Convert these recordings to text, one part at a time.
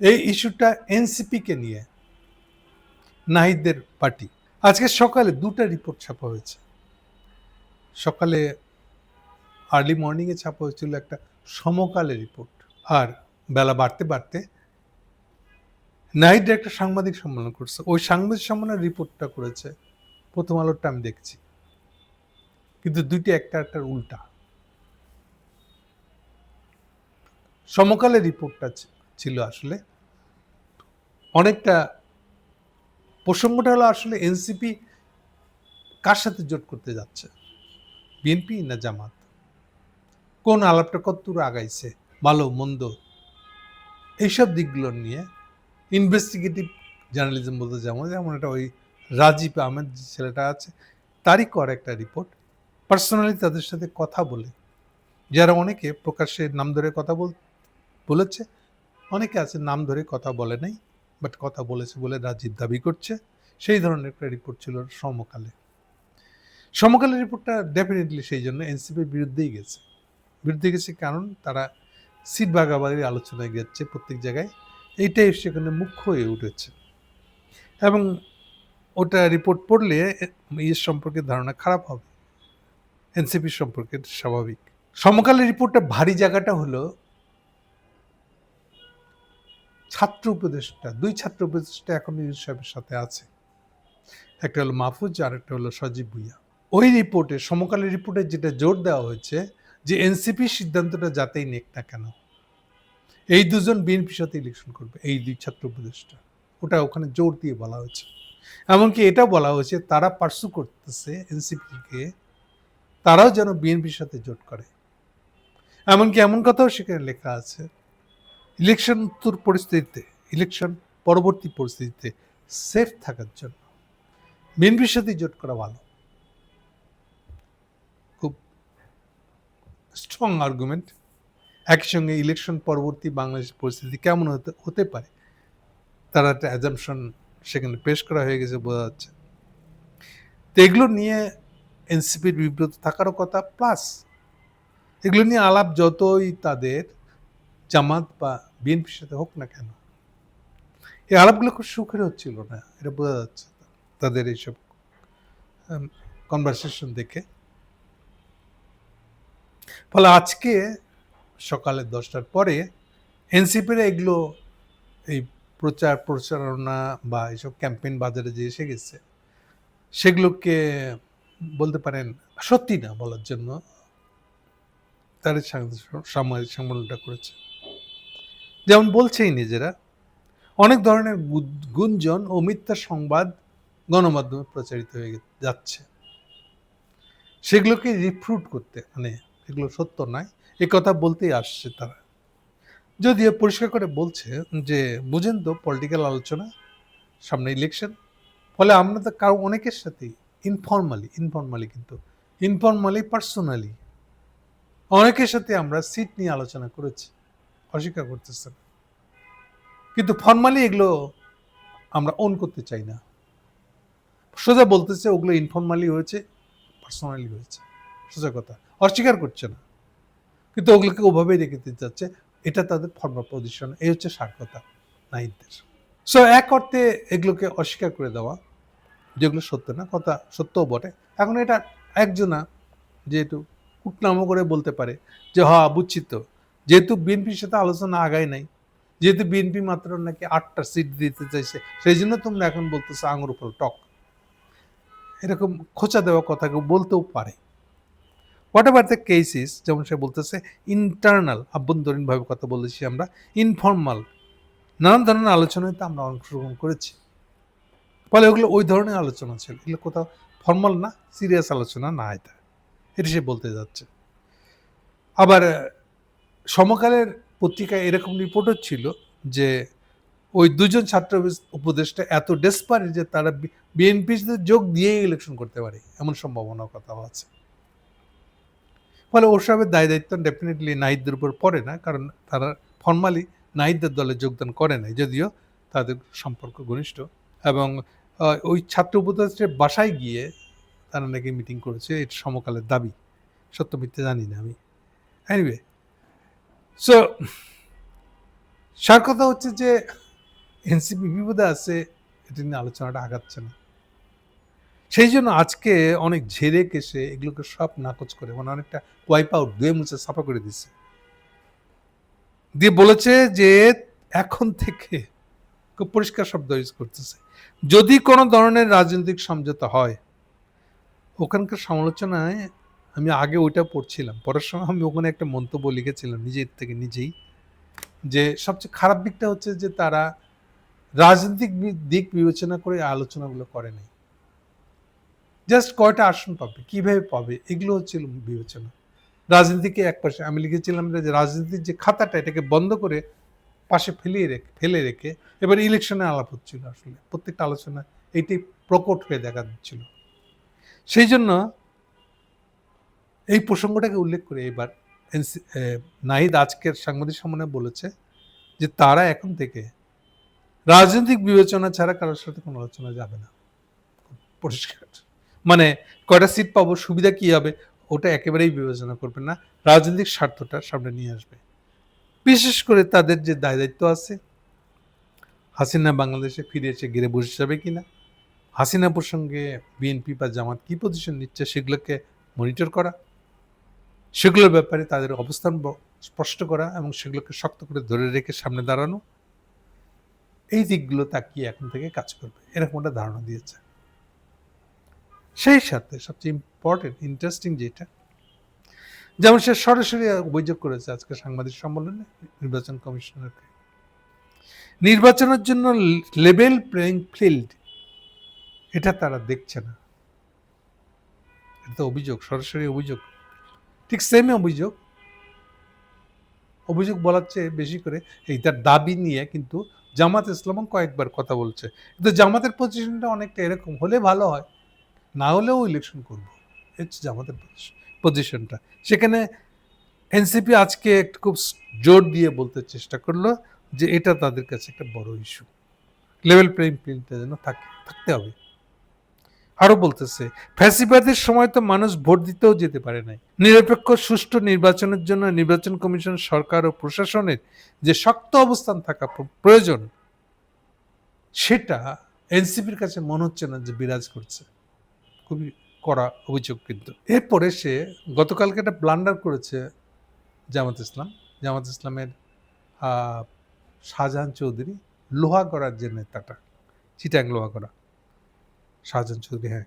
এই ইস্যুটা এনসিপিকে নিয়ে, নাহিদদের পার্টি। আজকে সকালে দুটো রিপোর্ট ছাপা হয়েছে। সকালে আর্লি মর্নিংয়ে ছাপা হয়েছিল একটা সমকালে রিপোর্ট। আর বেলা বাড়তে বাড়তে নাইট একটা সাংবাদিক সম্মেলন করছে। ওই সাংবাদিক সম্মেলনের রিপোর্টটা করেছে, প্রথম আলোরটা আমি দেখছি। কিন্তু দুইটি একটা একটার উল্টা। সমকালের রিপোর্টটা ছি- ছিল আসলে। অনেকটা প্রসঙ্গটা হলো আসলে এনসিপি কার সাথে জোট করতে যাচ্ছে? বিএনপি না জামাত? কোন আলাপটা কতদূর আগাইছে? ভালো, মন্দ? এইসব দিকগুলো নিয়ে ইনভেস্টিগেটিভ জার্নালিজম বলতে যেমন যেমন এটা ওই রাজীব আহমেদ যে ছেলেটা আছে, তারই কর একটা রিপোর্ট পার্সোনালি তাদের সাথে কথা বলে। যারা অনেকে প্রকাশ্যে নাম ধরে কথা বল, বলেছে অনেকে আছে নাম ধরে কথা বলে নাই বাট কথা বলেছে বলে রাজীব দাবি করছে, সেই ধরনের একটা রিপোর্ট ছিল সমকালে। সমকালের রিপোর্টটা ডেফিনেটলি সেই জন্য এনসিপির বিরুদ্ধেই গেছে। বিরুদ্ধে গেছে কারণ তারা সিট ভাগাভাগির আলোচনায় গেছে প্রত্যেক জায়গায়। এইটাই সেখানে মুখ্য হয়ে উঠেছে। এবং ওটা রিপোর্ট পড়লে ইয়ের সম্পর্কে ধারণা খারাপ হবে। এনসিপি সম্পর্কে স্বাভাবিক। সমকালের রিপোর্টটা ভারী জায়গাটা হলো ছাত্র উপদেষ্টা, দুই ছাত্র উপদেষ্টা এখন ইউনুস সাহেবের সাথে আছে। একটা হলো মাহফুজ আর একটা হলো সজীব ভুইয়া। ওই রিপোর্টে সমকালের রিপোর্টে যেটা জোর দেওয়া হয়েছে যে এনসিপি সিদ্ধান্তটা যাতেই নেক না কেন, এই দুজন বিএনপির সাথে ইলেকশন করবে, এই দুই ছাত্র উপদেষ্টা। ওটা ওখানে জোর দিয়ে বলা হয়েছে। এমনকি এটা বলা হয়েছে, তারা পার্সু করতেছে এনসিপিকে তারাও যেন বিএনপির সাথে জোট করে। এমনকি এমন কথাও সেখানে লেখা আছে। ইলেকশন পরিস্থিতিতে, ইলেকশন পরবর্তী পরিস্থিতিতে সেফ থাকার জন্য। বিএনপির সাথে জোট করা ভালো। খুব স্ট্রং আর্গুমেন্ট একই সঙ্গে ইলেকশন পরবর্তী বাংলাদেশ পরিস্থিতি কেমন হতে হতে পারে, তারা একটা অ্যাজামশন সেখানে পেশ করা হয়ে গেছে বোঝা যাচ্ছে। তো এগুলো নিয়ে এনসিপির বিব্রত থাকারও কথা প্লাস এগুলো নিয়ে আলাপ যতই তাদের জামাত বা বিএনপির সাথে হোক না কেন, এই আলাপগুলো খুব সুখের হচ্ছিল না, এটা বোঝা যাচ্ছে তাদের এইসব কনভারসেশন দেখে। ফলে আজকে সকালে দশটার পরে এনসিপির এগুলো, এই প্রচার প্রচারণা বা এইসব ক্যাম্পেইন বাজারে যে এসে গেছে, সেগুলোকে বলতে পারেন সত্যি না বলার জন্য, তাদের সাংবাদিক- সম্মেলনটা করেছে। যেমন বলছেই নিজেরা, অনেক ধরনের গুঞ্জন ও মিথ্যা সংবাদ গণমাধ্যমে প্রচারিত হয়ে যাচ্ছে। সেগুলোকে রিফ্রুট করতে মানে এগুলো সত্য নয়, এ কথা বলতেই আসছে তারা। যদিও পরিষ্কার করে বলছে যে, বুঝেন তো পলিটিক্যাল আলোচনা, সামনে ইলেকশন ফলে আমরা তো কারও অনেকের সাথেই ইনফর্মালি ইনফর্মালি কিন্তু ইনফর্মালি পার্সোনালি অনেকের সাথে আমরা সিট নিয়ে আলোচনা করেছি। অস্বীকার করতেছেন। কিন্তু ফর্মালি এগুলো আমরা অন করতে চাই না। সোজা বলতেছে, ওগুলো ইনফর্মালি হয়েছে পার্সোনালি হয়েছে। সোজা কথা, অস্বীকার করছে না। কিন্তু ওগুলোকে ওভাবেই রেখে দিতে যাচ্ছে, এটা তাদের ফর্মাল পজিশন এই হচ্ছে সার্থকতা নাইনদের সো এক অর্থে এগুলোকে অস্বীকার করে দেওয়া, যেগুলো সত্য না, কথা সত্যও বটে। এখন এটা একজনা যেহেতু কুটনামো করে বলতে পারে, যে হ বুঝছি তো। যেহেতু বিএনপির সাথে আলোচনা আগায় নাই, যেহেতু বিএনপি মাত্র নাকি আটটা সিট দিতে চাইছে, সেই জন্য তোমরা এখন বলতেছো আঙুর উপর টক। এরকম খোঁচা দেওয়া কথা কেউ বলতেও পারে। হোয়াট এভার দ্য কেসিস যেমন সে বলতেছে ইন্টারনাল আভ্যন্তরীণভাবে কথা বলেছি আমরা ইনফর্মাল নানান ধরনের আলোচনায় তো আমরা অংশগ্রহণ করেছি। ফলে ওগুলো ওই ধরনের আলোচনা ছিল, এগুলো কোথাও ফর্মাল না সিরিয়াস আলোচনা না এটা। এটা সে বলতে যাচ্ছে। আবার সমকালের পত্রিকায় এরকম রিপোর্টও ছিল যে ওই দুজন ছাত্র উপদেষ্টা এত ডেসপারেট যে তারা বিএনপির সাথে যোগ দিয়েই ইলেকশন করতে পারে, এমন সম্ভাবনার কথাও আছে। ফলে ওসবের দায় দায়িত্ব ডেফিনেটলি নাহিদদের উপর পড়ে না, কারণ তারা ফর্মালি নাহিদদের দলে যোগদান করে নাই, যদিও তাদের সম্পর্ক ঘনিষ্ঠ। এবং ওই ছাত্র উপদেষ্টার বাসায় গিয়ে তারা নাকি মিটিং করেছে, এটা সমকালের দাবি। সত্য মিথ্যে জানি না আমি। এনিওয়ে সো সার কথা হচ্ছে যে, এনসিপি বিপদে আছে, এটা নিয়ে আলোচনাটা আগাচ্ছে না। সেই জন্য আজকে অনেক ঝেড়ে কেসে এগুলোকে সব নাকচ করে মানে অনেকটা ওয়াইপ আউট ধুয়ে মুছে সাফা করে দিছে। দিয়ে বলেছে যে, এখন থেকে খুব পরিষ্কার শব্দ ইউজ করতেছে। যদি কোনো ধরনের রাজনৈতিক সমঝোতা হয়, ওখানকার সমালোচনায় আমি আগে ওইটা পড়ছিলাম। পড়ার সময় আমি ওখানে একটা মন্তব্য লিখেছিলাম নিজের থেকে নিজেই, যে সবচেয়ে খারাপ দিকটা হচ্ছে যে তারা রাজনৈতিক দিক বিবেচনা করে আলোচনাগুলো করে নাই। জাস্ট কয়টা আসন পাবে, কীভাবে পাবে, এগুলো হচ্ছিল বিবেচনা। রাজনীতিকে এক পাশে, আমি লিখেছিলাম যে রাজনীতির যে খাতাটা এটাকে বন্ধ করে পাশে ফেলিয়ে রেখে, ফেলে রেখে এবার ইলেকশনে আলাপ হচ্ছিল আসলে। প্রত্যেকটা আলোচনা এইটাই প্রকট হয়ে দেখা দিচ্ছিল। সেই জন্য এই প্রসঙ্গটাকে উল্লেখ করে এবার নাহিদ আজকের সাংবাদিক সম্মেলনে বলেছে যে তারা এখন থেকে রাজনৈতিক বিবেচনা ছাড়া কারোর সাথে কোনো আলোচনা যাবে না। পরিষ্কার। মানে কয়টা সিট পাবো, সুবিধা কি হবে, ওটা একেবারেই বিবেচনা করবে না। রাজনৈতিক স্বার্থটা সামনে নিয়ে আসবে। বিশেষ করে তাদের যে দায় দায়িত্ব আছে, হাসিনা বাংলাদেশে ফিরে এসে গিরে বসে যাবে কি না হাসিনা প্রসঙ্গে বিএনপি বা জামাত কি পজিশন নিচ্ছে সেগুলোকে মনিটর করা সেগুলোর ব্যাপারে তাদের অবস্থান স্পষ্ট করা এবং সেগুলোকে শক্ত করে ধরে রেখে সামনে দাঁড়ানো, এই দিকগুলো তাকিয়ে এখন থেকে কাজ করবে। এরকম একটা ধারণা দিয়েছে। সেই সাথে সবচেয়ে ইম্পর্টেন্ট ইন্টারেস্টিং যেটা, যেমন সে সরাসরি অভিযোগ করেছে আজকে সাংবাদিক সম্মেলনে নির্বাচন কমিশনারকে। নির্বাচনের জন্য লেভেল প্লেইং ফিল্ড, এটা তারা দেখছে না। এটা অভিযোগ, সরাসরি অভিযোগ। ঠিক সেমই অভিযোগ। অভিযোগ বলার চেয়ে বেশি করে এই তার দাবি নিয়ে কিন্তু জামাত ইসলামও কয়েকবার কথা বলছে। কিন্তু জামাতের পজিশনটা অনেকটা এরকম, হলে ভালো হয়, না হলেও ইলেকশন করব। হচ্ছে জামাতের পজিশনটা সেখানে এনসিপি আজকে একটু খুব জোর দিয়ে বলতে চেষ্টা করল যে এটা তাদের কাছে একটা বড় ইস্যু লেভেল প্লেইং ফিল্ডটা যেন থাকে, থাকতে হবে। আরও বলতেছে, ফ্যাসিবাদের সময় তো মানুষ ভোট দিতেও যেতে পারে নাই। নিরপেক্ষ সুষ্ঠু নির্বাচনের জন্য নির্বাচন কমিশন সরকার ও প্রশাসনের যে শক্ত অবস্থান থাকা প্রয়োজন, সেটা এনসিপির কাছে মনে হচ্ছে না যে বিরাজ করছে। খুবই কড়া অভিযোগ কিন্তু। এরপরে সে গতকালকে একটা ব্লান্ডার করেছে জামাত ইসলাম। জামাত ইসলামের শাহজাহান চৌধুরী, লোহাগড়ার যে নেতাটা, চিটাং লোহাগড়া। শাহজাহান চৌধুরী হ্যাঁ।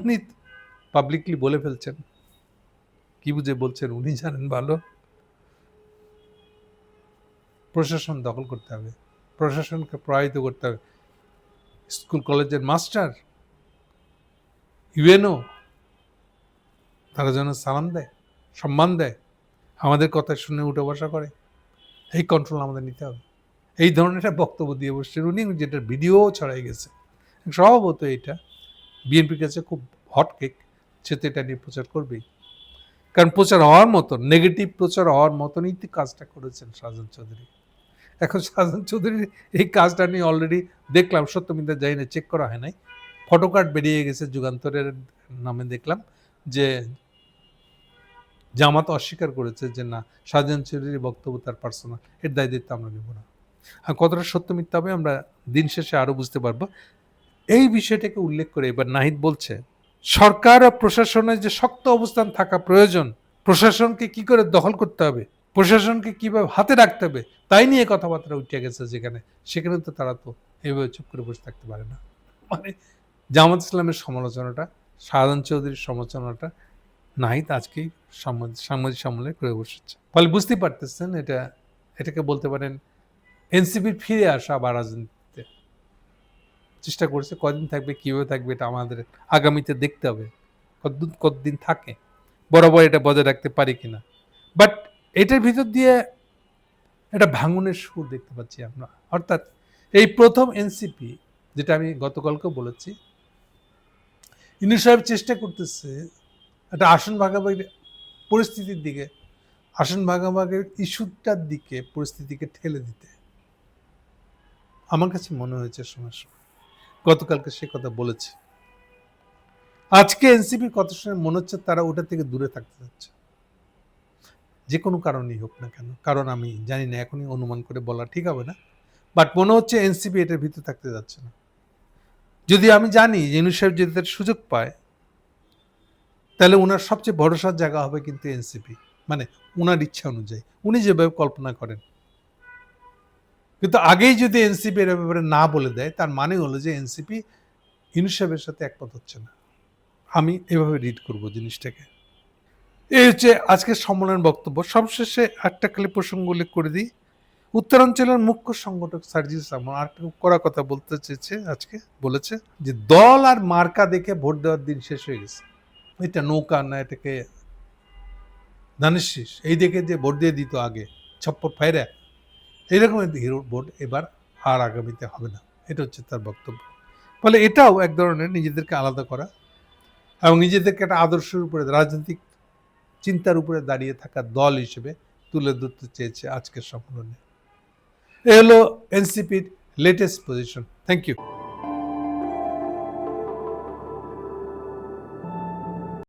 উনি পাবলিকলি বলে ফেলছেন। কি বুঝে বলছেন? উনি জানেন ভালো। প্রশাসন দখল করতে হবে। প্রশাসনকে প্রভাবিত করতে হবে। স্কুল কলেজের মাস্টার, ইউএনও, তারা যেন সালাম দেয়, সম্মান দেয়। আমাদের কথা শুনে উঠে বসা করে। এই কন্ট্রোল আমাদের নিতে হবে। এই ধরনের একটা বক্তব্য দিয়ে বসছেন উনি, যেটার ভিডিও ছড়াই গেছে। স্বভাবত এটা বিএনপির কাছে খুব হট কেক সে তো এটা নিয়ে প্রচার করবেই। কারণ প্রচার হওয়ার মতন নেগেটিভ প্রচার হওয়ার মতনই তো কাজটা করেছেন শাহজাহান চৌধুরী। এখন শাহজাহান চৌধুরীর এই কাজটা নিয়ে অলরেডি দেখলাম, সত্যমিতা যাই না চেক করা হয় নাই। ফটো কার্ড বেরিয়ে গেছে, যুগান্তরের নামে দেখলাম যে জামাত অস্বীকার করেছে যে না শাহজাহান চৌধুরীর বক্তব্য তার পার্সোনাল এর দায় দায়িত্ব আমরা নেব না। আর কতটা সত্য মিথ্যা হবে আমরা দিন শেষে আরও বুঝতে পারব। এই বিষয়টাকে উল্লেখ করে এবার নাহিদ বলছে, সরকার ও প্রশাসনের যে শক্ত অবস্থান থাকা প্রয়োজন, প্রশাসনকে কি করে দখল করতে হবে? প্রশাসনকে কীভাবে হাতে রাখতে হবে? তাই নিয়ে কথাবার্তা উঠে গেছে যেখানে, সেখানে তো তারা তো এইভাবে চুপ করে বসে থাকতে পারে না। মানে জামাত ইসলামের সমালোচনাটা, শাহজাহান চৌধুরীর সমালোচনাটা নাহিদ আজকেই সাংবাদিক সম্মেলনে করে বসেছে। ফলে বুঝতেই পারতেছেন এটা, এটাকে বলতে পারেন, এনসিপির ফিরে আসা বা রাজনীতিতে চেষ্টা করছে কদিন থাকবে, কীভাবে থাকবে এটা আমাদের আগামীতে দেখতে হবে। কতদিন কতদিন থাকে, বরাবর এটা বজায় রাখতে পারি কিনা। বাট এটার ভিতর দিয়ে একটা ভাঙনের সুর দেখতে পাচ্ছি আমরা। অর্থাৎ এই প্রথম এনসিপি, যেটা আমি গতকালকেও বলেছি ইনু সাহেব চেষ্টা করতেছে একটা আসন ভাগাভাগি পরিস্থিতির দিকে, আসন ভাগাভাগির ইস্যুটার দিকে পরিস্থিতিকে ঠেলে দিতে। আমার কাছে মনে হয়েছে সময় সময়। গতকালকে সে কথা বলেছে। আজকে এনসিপির কথা শুনে মনে হচ্ছে তারা ওটা থেকে দূরে থাকতে যাচ্ছে যে কোনো কারণেই হোক না কেন, কারণ আমি জানি না, এখনই অনুমান করে বলা ঠিক হবে না। বাট মনে হচ্ছে এনসিপি এটার ভিতরে থাকতে যাচ্ছে না। যদি আমি জানি যে ইউনুস সাহেব যদি তার সুযোগ পায়, তাহলে ওনার সবচেয়ে ভরসার জায়গা হবে কিন্তু এনসিপি। মানে ওনার ইচ্ছা অনুযায়ী। উনি যেভাবে কল্পনা করেন কিন্তু আগেই যদি এনসিপি এর ব্যাপারে না বলে দেয়, তার মানে হলো যে এনসিপি ইউনুস সাহেবের সাথে একমত হচ্ছে না। আমি এভাবে রিড করব জিনিসটাকে। এই হচ্ছে আজকের সম্মেলনের বক্তব্য। সবশেষে একটা খালি প্রসঙ্গ উল্লেখ করে দিই। উত্তরাঞ্চলের মুখ্য সংগঠক সার্জিস রহমান আর কড়া কথা বলতে চেয়েছে আজকে, বলেছে যে দল আর মার্কা দেখে ভোট দেওয়ার দিন শেষ হয়ে গেছে। এটা নৌকা না এটাকে ধানের এই দেখে যে ভোট দিয়ে দিত আগে, ছপ্পর ফাইরা। এইরকম হিরো বোর্ড এবার আর আগামীতে হবে না। এটা হচ্ছে তার বক্তব্য। ফলে এটাও এক ধরনের নিজেদেরকে আলাদা করা এবং নিজেদেরকে একটা আদর্শের উপরে, রাজনৈতিক চিন্তার উপরে দাঁড়িয়ে থাকা দল হিসেবে তুলে ধরতে চেয়েছে আজকের সম্মেলনে। এ হলো এনসিপির লেটেস্ট পজিশন থ্যাংক ইউ